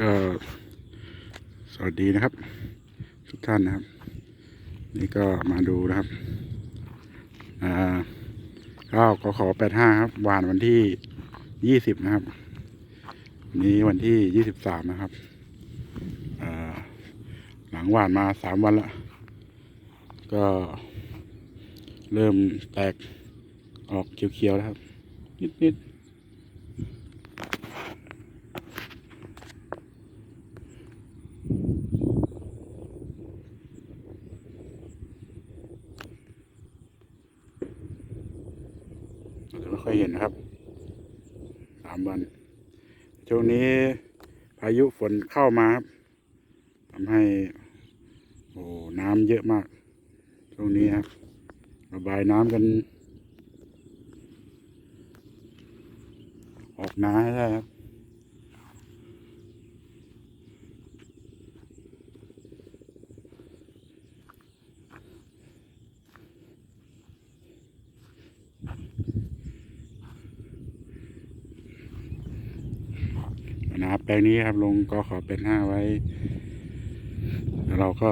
ก็สวัสดีนะครับ ทุกท่านนะครับ นี่ก็มาดูนะครับอ่าข้าวขอขอแปดห้าครับหวานวันที่ยี่สิบนะครับ นี้วันที่ยี่สิบสามนะครับอ่าหลังหวานมาสามวันละก็เริ่มแตกออกเขียวๆแล้วครับ นิดๆ อาจจะไม่ค่อยเห็นนะครับสามวันช่วงนี้พายุฝนเข้ามาครับทำให้โอ้น้ำเยอะมาก ช่วงนี้ครับระบายน้ำกัน ออกนาให้ได้ครับ นะครับแปลงนี้ครับลงกขอเป็นห้าไว้แล้วเราก็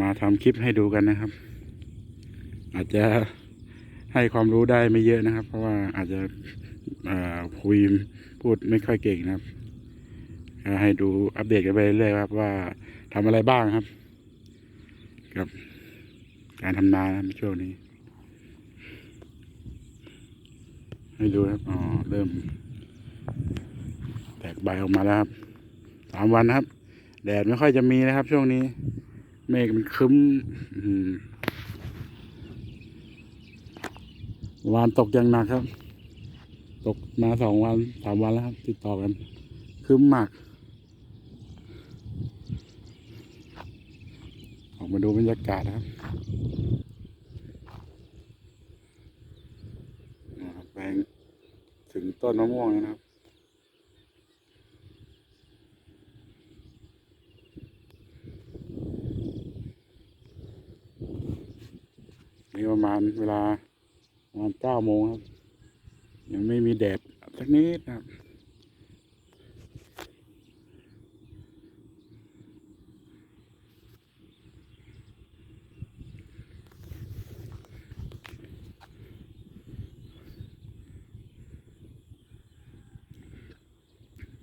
มาทำคลิปให้ดูกันนะครับ อาจจะให้ความรู้ได้ไม่เยอะนะครับ เพราะว่าอาจจะคุยพูดไม่ค่อยเก่งนะครับ ให้ดูอัปเดตกันไปเรื่อยครับ ว่าทำอะไรบ้างครับ กับการทำนานะครับในช่วงนี้ ให้ดูครับอ๋อเริ่ม แตกใบออกมาแล้วครับสามวันนะครับ แดดไม่ค่อยจะมีนะครับ ช่วงนี้ เมฆมันคึ้มวานตกอย่างหนักครับ ตกมาสองวันสามวันแล้วครับ ติดต่อกันคึ้มมาก ออกมาดูบรรยากาศนะครับแปลงถึงต้นมะม่วงนะครับ นี่ประมาณเวลาประมาณเก้าโมงครับ ยังไม่มีแดดสักนิดนะครับ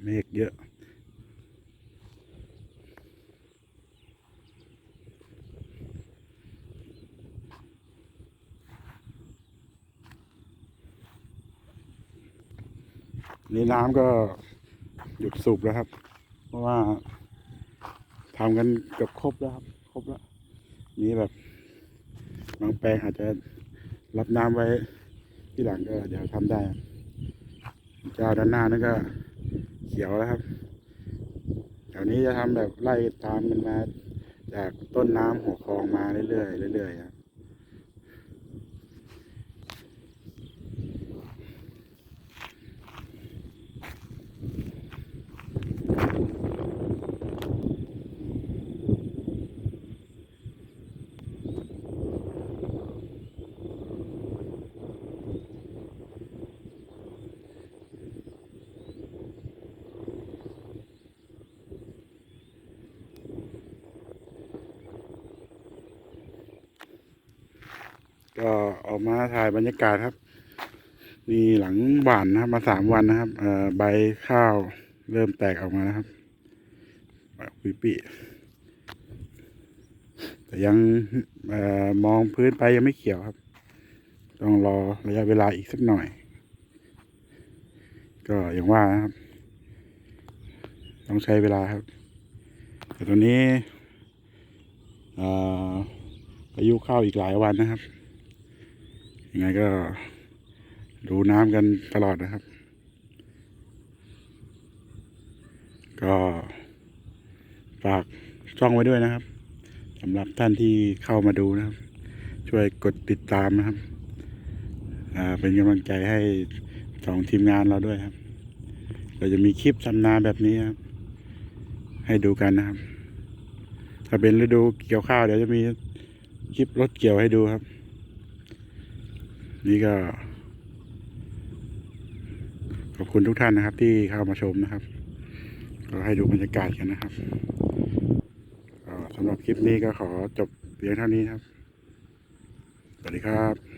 เมฆเยอะ นี่น้ำก็หยุดสูบแล้วครับ เพราะว่าทำกันเกือบครบแล้วครับ ครบแล้วนี่แบบบางแปลงอาจจะรับน้ำไว้ที่หลังก็เดี๋ยวทำได้เจ้าด้านหน้านั่นก็เขียวแล้วครับแถวนี้จะทำแบบไล่ตามกันมา จากต้นน้ำหัวคลองมาเรื่อยๆเรื่อยๆครับ ออกมาถ่ายบรรยากาศครับ นี่หลังหวานนะครับ มาสามวันนะครับเอ่อใบข้าวเริ่มแตกออกมานะครับปิปิแต่ยังออมองพื้นไปยังไม่เขียวครับ ต้องรอระยะเวลาอีกสักหน่อย ก็อย่างว่านะครับ ต้องใช้เวลาครับ แต่ตอนนี้เอ่อพายุเข้าอีกหลายวันนะครับ ยังไงก็ดูน้ำกันตลอดนะครับ ก็ฝากช่องไว้ด้วยนะครับสำหรับท่านที่เข้ามาดูนะครับ ช่วยกดติดตามนะครับเป็นกำลังใจให้สองทีมงานเราด้วยครับ เราจะมีคลิปทำนาแบบนี้ครับ ให้ดูกันนะครับ ถ้าเป็นฤดูเกี่ยวข้าวเดี๋ยวจะมีคลิปรถเกี่ยวให้ดูครับ นี่ก็ ขอบคุณทุกท่านนะครับ ที่เข้ามาชมนะครับ ก็ให้ดูบรรยากาศกันนะครับสำหรับคลิปนี้ก็ขอจบเพียงเท่านี้ครับ สวัสดีครับ